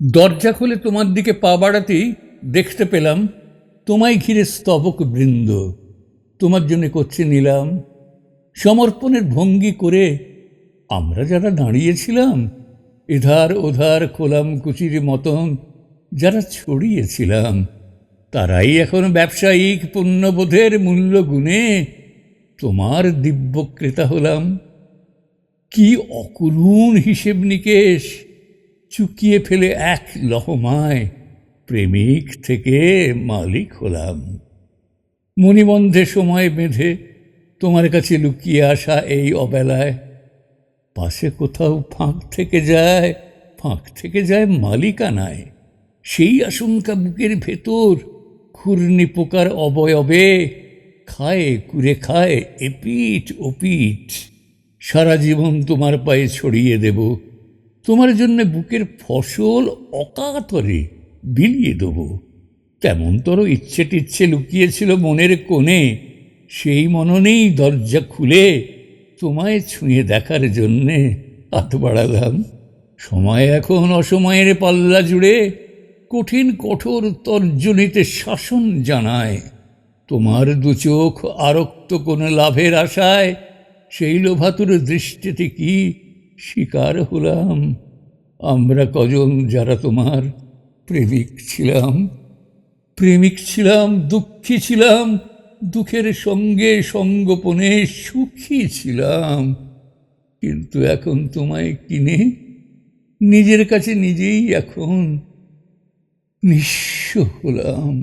দরজা খুলে তোমার দিকে পা বাড়াতেই দেখতে পেলাম, তোমায় ঘিরে স্তবক বৃন্দ। তোমার জন্য করছে নিলাম, সমর্পণের ভঙ্গি করে আমরা যারা দাঁড়িয়েছিলাম, এধার ওধার খোলাম কুচির মতন যারা ছড়িয়েছিলাম, তারাই এখন ব্যবসায়িক পুণ্যবোধের মূল্য গুণে তোমার দিব্য ক্রেতা হলাম। কি অকরুণ হিসেব নিকেশ! চুকিয়ে ফেলে এক লহমায় প্রেমিক থেকে মালিক হলাম। মণিবন্ধে সময় বেঁধে তোমার কাছে লুকিয়ে আসা এই অবেলায় পাশে কোথাও ফাঁক থেকে যায়, ফাঁক থেকে যায় মালিকানায়। সেই আশঙ্কা বুকের ভেতর ঘূর্ণি পোকার অবয়বে খায় কুরে খায় এপিঠ ওপিঠ। সারা জীবন তোমার পায়ে ছড়িয়ে দেব। তোমার জন্য বুকের ফসল অকাতরে বিলিয়ে দেব। কেমন তোর ইচ্ছে টিচ্ছে লুকিয়েছিল মনের কোণে। সেই মননেই দরজা খুলে তোমায় ছুঁয়ে দেখার জন্যে হাত বাড়ালাম। সময় এখন অসময়ের পাল্লা জুড়ে কঠিন কঠোর তর্জনীতে শাসন জানায়। তোমার দু চোখ আরক্ত কোনো লাভের আশায় সেই লোভাতুর দৃষ্টিতে কি শিকার হলাম। আমরা কজন যারা তোমার প্রেমিক ছিলাম প্রেমিক ছিলাম, দুঃখী ছিলাম, দুঃখের সঙ্গে সঙ্গোপনে সুখী ছিলাম, কিন্তু এখন তোমায় কিনে নিজের কাছে নিজেই এখন নিঃস্ব হলাম।